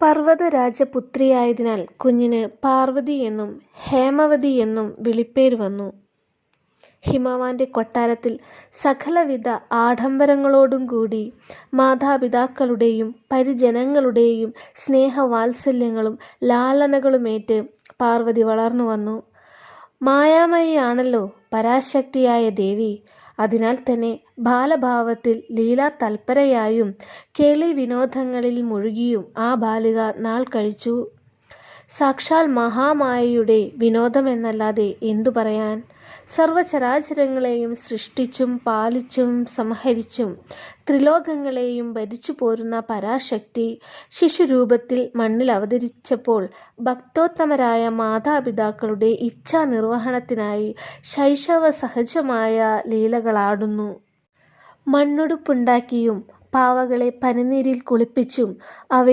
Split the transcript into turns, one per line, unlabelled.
പർവതരാജപുത്രിയായതിനാൽ കുഞ്ഞിന് പാർവതി എന്നും ഹേമവതി എന്നും വിളിപ്പേര് വന്നു. ഹിമവാന്റെ കൊട്ടാരത്തിൽ സകലവിധ ആഡംബരങ്ങളോടും കൂടി മാതാപിതാക്കളുടെയും പരിജനങ്ങളുടെയും സ്നേഹവാത്സല്യങ്ങളും ലാളനകളുമേറ്റ് പാർവതി വളർന്നു വന്നു മായാമയിയാണല്ലോ പരാശക്തിയായ ദേവി. അതിനാൽത്തന്നെ ബാലഭാവത്തിൽ ലീലാതല്പരയായും കേളിവിനോദങ്ങളിൽ മുഴുകിയും ആ ബാലിക നാൾ കഴിച്ചു. സാക്ഷാൽ മഹാമായയുടെ വിനോദമെന്നല്ലാതെ എന്തു പറയാൻ. സർവചരാചരങ്ങളെയും സൃഷ്ടിച്ചും പാലിച്ചും സംഹരിച്ചും ത്രിലോകങ്ങളെയും ഭരിച്ചു പോരുന്ന പരാശക്തി ശിശുരൂപത്തിൽ മണ്ണിൽ അവതരിച്ചപ്പോൾ ഭക്തോത്തമരായ മാതാപിതാക്കളുടെ ഇച്ഛാനിർവഹണത്തിനായി ശൈശവസഹജമായ ലീലകളാടുന്നു. മണ്ണുടുപ്പുണ്ടാക്കിയും പാവകളെ പനിനീരിൽ കുളിപ്പിച്ചും അവയെ